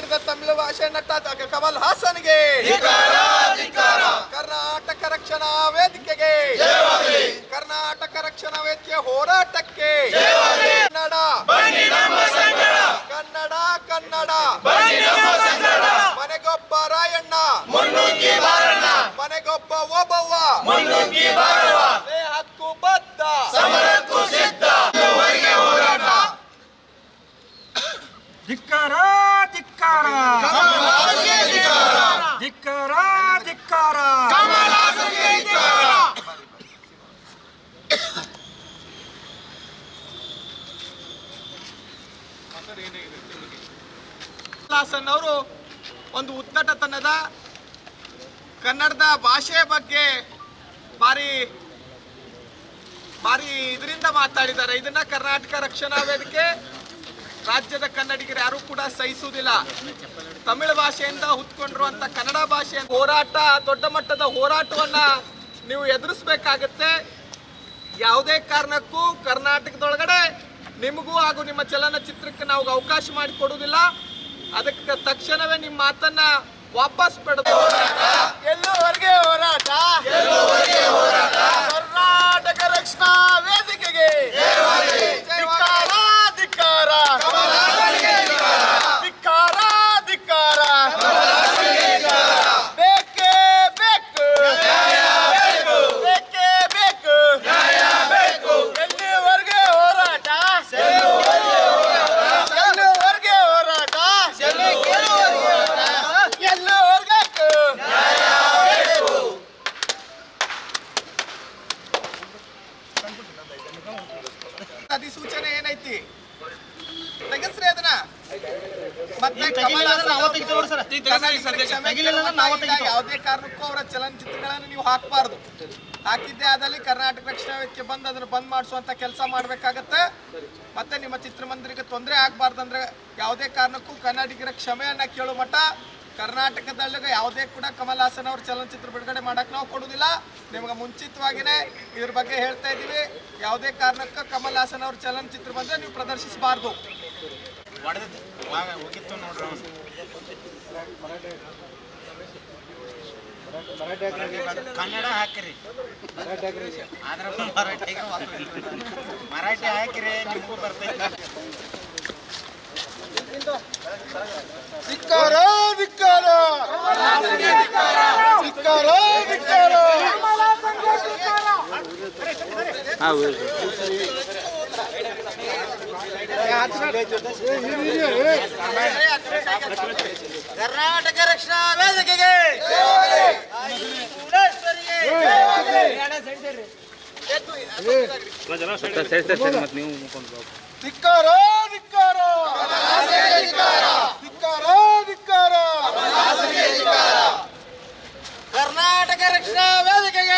ಮಾತನಾಡಿದ ತಮಿಳು ಭಾಷೆ ನಟ ಕಮಲ್ ಹಾಸನ್ಗೆ. ಕರ್ನಾಟಕ ರಕ್ಷಣಾ ವೇದಿಕೆಗೆ. ಕರ್ನಾಟಕ ರಕ್ಷಣಾ ವೇದಿಕೆ ಹೋರಾಟಕ್ಕೆ. ಕನ್ನಡ. ಕನ್ನಡ ಕನ್ನಡ. ಮನೆಗೊಬ್ಬ ರಾಯಣ್ಣ ಮನೆಗೊಬ್ಬ ಓಬವ್ವ ಏ ಹಕ್ಕು ಬದ್ಧ ಧಿಕ್ಕಾರ ಧಿಕ್ಕಾರ ಧಿಕ್ಕಾರ ಧಿಕ್ಕಾರ ಹಾಸನ್ ಅವರು ಒಂದು ಉತ್ತಟತನದ ಕನ್ನಡದ ಭಾಷೆ ಬಗ್ಗೆ ಭಾರಿ ಭಾರಿ ಇದರಿಂದ ಮಾತಾಡಿದ್ದಾರೆ. ಇದನ್ನ ಕರ್ನಾಟಕ ರಕ್ಷಣಾ ವೇದಿಕೆ, ರಾಜ್ಯದ ಕನ್ನಡಿಗರು ಯಾರು ಕೂಡ ಸಹಿಸುವುದಿಲ್ಲ. ತಮಿಳು ಭಾಷೆಯಿಂದ ಹುತ್ಕೊಂಡಿರುವಂತ ಕನ್ನಡ ಭಾಷೆ ಹೋರಾಟ, ದೊಡ್ಡ ಮಟ್ಟದ ಹೋರಾಟವನ್ನ ನೀವು ಎದುರಿಸಬೇಕಾಗತ್ತೆ. ಯಾವುದೇ ಕಾರಣಕ್ಕೂ ಕರ್ನಾಟಕದೊಳಗಡೆ ನಿಮಗೂ ಹಾಗೂ ನಿಮ್ಮ ಚಲನಚಿತ್ರಕ್ಕೆ ನಾವು ಅವಕಾಶ ಮಾಡಿಕೊಡುವುದಿಲ್ಲ. ಅದಕ್ಕೆ ತಕ್ಷಣವೇ ನಿಮ್ಮ ಮಾತನ್ನ ವಾಪಸ್ ಪಡೆದು ಹೊರಗೆ ಹೋರಾಟ ಕರ್ನಾಟಕ ರಕ್ಷಣಾ ವೇದಿಕೆಗೆ ಧಿಕ್ಕಾರ ಧಿಕ್ಕಾರ ಧಿಕ್ಕಾರ ಧಿಕ್ಕಾರ ಬೇಕೇ ಬೇಕು ಬೇಕೇ ಬೇಕು ಎಲ್ಲಿವರೆಗೆ ಹೋರಾಟ ಎಲ್ಲಿವರೆಗೆ ಹೋರಾಟ ಎಲ್ಲಿವರೆಗೆ ಅಧಿಸೂಚನೆ ಏನೈತಿ ತೆಗಸ್ರಿ ಅದನ್ನ. ಮತ್ತೆ ಯಾವುದೇ ಕಾರಣಕ್ಕೂ ಅವರ ಚಲನಚಿತ್ರಗಳನ್ನು ನೀವು ಹಾಕಬಾರ್ದು. ಹಾಕಿದ್ದೆ ಆದಲ್ಲಿ ಕರ್ನಾಟಕ ರಕ್ಷಣಾ ವೇದಿಕೆ ಬಂದು ಅದನ್ನು ಬಂದ್ ಮಾಡಿಸುವಂತ ಕೆಲಸ ಮಾಡ್ಬೇಕಾಗತ್ತೆ. ಮತ್ತೆ ನಿಮ್ಮ ಚಿತ್ರಮಂದಿರಕ್ಕೆ ತೊಂದರೆ ಆಗ್ಬಾರ್ದಂದ್ರೆ ಯಾವುದೇ ಕಾರಣಕ್ಕೂ ಕನ್ನಡಿಗರ ಕ್ಷಮೆಯನ್ನ ಕೇಳೋ ಮಟ್ಟ ಕರ್ನಾಟಕದಲ್ಲಿ ಯಾವುದೇ ಕೂಡ ಕಮಲ್ ಹಾಸನ್ ಅವ್ರ ಚಲನಚಿತ್ರ ಬಿಡುಗಡೆ ಮಾಡಕ್ ನಾವು ಕೊಡುವುದಿಲ್ಲ ನಿಮ್ಗೆ ಮುಂಚಿತವಾಗಿನೇ ಇದ್ರ ಬಗ್ಗೆ ಹೇಳ್ತಾ ಇದೀವಿ ಯಾವುದೇ ಕಾರಣಕ್ಕೂ ಕಮಲ್ ಹಾಸನ್ ಅವ್ರ ಚಲನಚಿತ್ರ ಬಂದ್ರೆ ನೀವು ಪ್ರದರ್ಶಿಸಬಾರ್ದು. ಹೋಗಿತ್ತು ನೋಡ್ರಿ ಅವ್ನು. ಕನ್ನಡ ಹಾಕಿರಿ. ಆದ್ರ ಮರಾಠಿಗೆ ಮರಾಠಿ ಹಾಕಿರಿ ನಿಮಗೂ ಬರ್ತೈತಿ. ಧಿಕ್ಕಾರ ಧಿಕ್ಕಾರ. ಧಿಕ್ಕಾರ ಧಿಕ್ಕಾರ. ಕರ್ನಾಟಕ ರಕ್ಷಣಾ ವೇದಿಕೆಗೆ ಧಿಕ್ಕಾರ ಧಿಕ್ಕಾರ. ಧಿಕ್ಕಾರ ಧಿಕ್ಕಾರ. ಕರ್ನಾಟಕ ರಕ್ಷಣಾ ವೇದಿಕೆಗೆ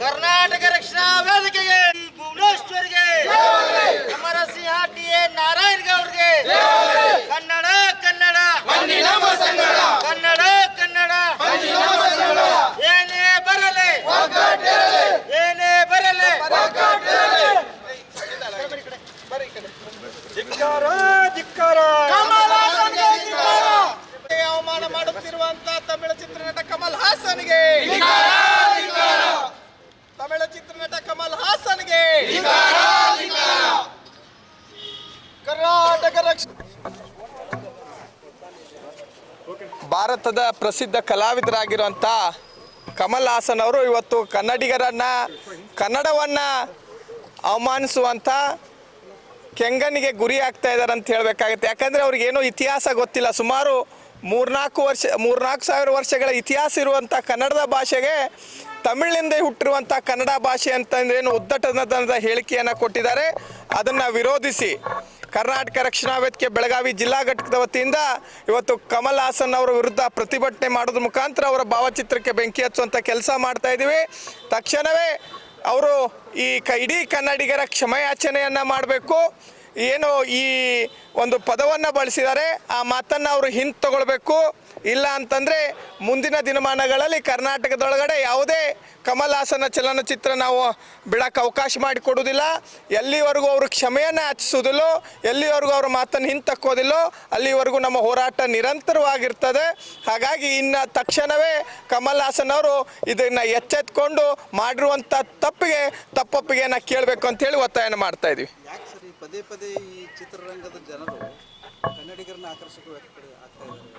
ಕರ್ನಾಟಕ ರಕ್ಷಣಾ ವೇದಿಕೆಗೆ ಭುವನೇಶ್ವರಿಗೆ ಅಮರಸಿಂಹ ಟಿ ಎ ನಾರಾಯಣ್ ಗೌಡ್ರಿಗೆ ಕನ್ನಡ ಕನ್ನಡ ಕನ್ನಡ ಕನ್ನಡ ಏನೇ ಬರಲಿ ಏನೇ ಬರಲಿ ಧಿಕ್ಕಾರ ಧಿಕ್ಕಾರ ಅವಮಾನ ಮಾಡುತ್ತಿರುವಂತ ತಮಿಳು ಚಿತ್ರನಟ ಕಮಲ್ ಹಾಸನ್ಗೆ ತಮಿಳು ಚಿತ್ರನಟ ಕಮಲ್ ಹಾಸನ್ಗೆ ಭಾರತದ ಪ್ರಸಿದ್ಧ ಕಲಾವಿದರಾಗಿರುವಂಥ ಕಮಲ್ ಹಾಸನ್ ಅವರು ಇವತ್ತು ಕನ್ನಡಿಗರನ್ನ, ಕನ್ನಡವನ್ನ ಅವಮಾನಿಸುವಂಥ ಕೆಂಗನಿಗೆ ಗುರಿ ಆಗ್ತಾ ಇದ್ದಾರೆ ಅಂತ ಹೇಳಬೇಕಾಗುತ್ತೆ. ಯಾಕಂದರೆ ಅವ್ರಿಗೇನೋ ಇತಿಹಾಸ ಗೊತ್ತಿಲ್ಲ. ಸುಮಾರು ಮೂರ್ನಾಲ್ಕು ವರ್ಷ, ಮೂರ್ನಾಲ್ಕು ಸಾವಿರ ವರ್ಷಗಳ ಇತಿಹಾಸ ಇರುವಂಥ ಕನ್ನಡದ ಭಾಷೆಗೆ ತಮಿಳಿನಿಂದ ಹುಟ್ಟಿರುವಂಥ ಕನ್ನಡ ಭಾಷೆ ಅಂತಂದ್ರೇನು ಉದ್ದಟನದ ಹೇಳಿಕೆಯನ್ನು ಕೊಟ್ಟಿದ್ದಾರೆ. ಅದನ್ನು ವಿರೋಧಿಸಿ ಕರ್ನಾಟಕ ರಕ್ಷಣಾ ವೇದಿಕೆ ಬೆಳಗಾವಿ ಜಿಲ್ಲಾ ಘಟಕದ ವತಿಯಿಂದ ಇವತ್ತು ಕಮಲ್ ಹಾಸನ್ ಅವರ ವಿರುದ್ಧ ಪ್ರತಿಭಟನೆ ಮಾಡೋದ್ರ ಮುಖಾಂತರ ಅವರ ಭಾವಚಿತ್ರಕ್ಕೆ ಬೆಂಕಿ ಹಚ್ಚುವಂಥ ಕೆಲಸ ಮಾಡ್ತಾ ಇದ್ದೀವಿ. ತಕ್ಷಣವೇ ಅವರು ಈ ಇಡೀ ಕನ್ನಡಿಗರ ಕ್ಷಮೆಯಾಚನೆಯನ್ನು ಮಾಡಬೇಕು. ಏನು ಈ ಒಂದು ಪದವನ್ನು ಬಳಸಿದ್ದಾರೆ, ಆ ಮಾತನ್ನು ಅವರು ಹಿಂದೆ ತಗೊಳ್ಬೇಕು. ಇಲ್ಲ ಅಂತಂದರೆ ಮುಂದಿನ ದಿನಮಾನಗಳಲ್ಲಿ ಕರ್ನಾಟಕದೊಳಗಡೆ ಯಾವುದೇ ಕಮಲ್ ಹಾಸನ ಚಲನಚಿತ್ರ ನಾವು ಬಿಡಕ್ಕೆ ಅವಕಾಶ ಮಾಡಿಕೊಡೋದಿಲ್ಲ ಎಲ್ಲಿವರೆಗೂ ಅವರು ಕ್ಷಮೆಯನ್ನು ಯಾಚಿಸೋದಿಲ್ಲೋ ಎಲ್ಲಿವರೆಗೂ ಅವ್ರ ಮಾತನ್ನು ಹಿಂತಕ್ಕೋದಿಲ್ಲೋ ಅಲ್ಲಿವರೆಗೂ ನಮ್ಮ ಹೋರಾಟ ನಿರಂತರವಾಗಿರ್ತದೆ. ಹಾಗಾಗಿ ಇನ್ನು ತಕ್ಷಣವೇ ಕಮಲ್ ಹಾಸನ್ ಅವರು ಇದನ್ನು ಎಚ್ಚೆತ್ಕೊಂಡು ಮಾಡಿರುವಂಥ ತಪ್ಪಿಗೆ, ತಪ್ಪೊಪ್ಪಿಗೆಯನ್ನು ಕೇಳಬೇಕು ಅಂತೇಳಿ ಒತ್ತಾಯನ ಮಾಡ್ತಾ ಈ ಪದೇ ಪದೇ ಈ ಚಿತ್ರರಂಗದ ಜನರು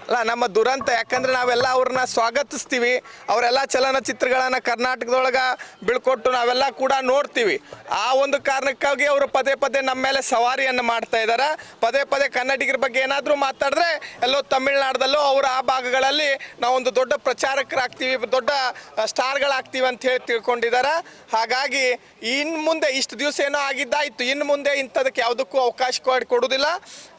ಅಲ್ಲ, ನಮ್ಮ ದುರಂತ ಯಾಕಂದ್ರೆ ನಾವೆಲ್ಲ ಅವ್ರನ್ನ ಸ್ವಾಗತಿಸ್ತೀವಿ. ಅವರೆಲ್ಲ ಚಲನಚಿತ್ರಗಳನ್ನು ಕರ್ನಾಟಕದೊಳಗೆ ಬೀಳ್ಕೊಟ್ಟು ನಾವೆಲ್ಲ ಕೂಡ ನೋಡ್ತೀವಿ. ಆ ಒಂದು ಕಾರಣಕ್ಕಾಗಿ ಅವರು ಪದೇ ಪದೇ ನಮ್ಮ ಮೇಲೆ ಸವಾರಿಯನ್ನು ಮಾಡ್ತಾ ಇದ್ದಾರೆ ಪದೇ ಪದೇ ಕನ್ನಡಿಗರ ಬಗ್ಗೆ ಏನಾದರೂ ಮಾತಾಡಿದ್ರೆ ಎಲ್ಲೋ ತಮಿಳ್ನಾಡದಲ್ಲೋ ಅವರು ಆ ಭಾಗಗಳಲ್ಲಿ ನಾವೊಂದು ದೊಡ್ಡ ಪ್ರಚಾರಕರಾಗ್ತೀವಿ, ದೊಡ್ಡ ಸ್ಟಾರ್ಗಳಾಗ್ತೀವಿ ಅಂತ ಹೇಳಿ ತಿಳ್ಕೊಂಡಿದ್ದಾರೆ ಹಾಗಾಗಿ ಇನ್ನು ಮುಂದೆ ಇಷ್ಟು ದಿವಸ ಏನೋ ಆಗಿದ್ದಾಯಿತು ಇನ್ನು ಮುಂದೆ ಇಂಥದಕ್ಕೆ ಯಾವುದಕ್ಕೂ ಅವಕಾಶ ಕೊಡೋದಿಲ್ಲ.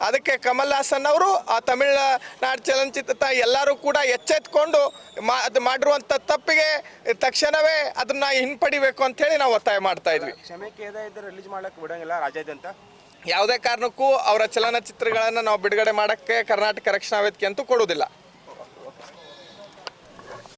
ಅದಕ್ಕೆ ಕಮಲ್ ಹಾಸನ್ ಅವರು ಆ ತಮಿಳ್ನಾಡು ಚಲನಚಿತ್ರ ಎಲ್ಲರೂ ಕೂಡ ಎಚ್ಚೆತ್ಕೊಂಡು ಮಾ ಅದು ಮಾಡಿರುವಂಥ ತಪ್ಪಿಗೆ ತಕ್ಷಣವೇ ಅದನ್ನ ಹಿಂಪಡಿಬೇಕು ಅಂತ ಹೇಳಿ ನಾವು ಒತ್ತಾಯ ಮಾಡ್ತಾ ಇದ್ವಿ. ಕ್ಷಮೆ ರಿಲೀಸ್ ಮಾಡಕ್ ಬಿಡಂಗಿಲ್ಲ ರಾಜ್ಯಾದ್ಯಂತ ಯಾವುದೇ ಕಾರಣಕ್ಕೂ ಅವರ ಚಲನಚಿತ್ರಗಳನ್ನು ನಾವು ಬಿಡುಗಡೆ ಮಾಡೋಕ್ಕೆ ಕರ್ನಾಟಕ ರಕ್ಷಣಾ ವೇದಿಕೆ ಅಂತೂ ಕೊಡುವುದಿಲ್ಲ.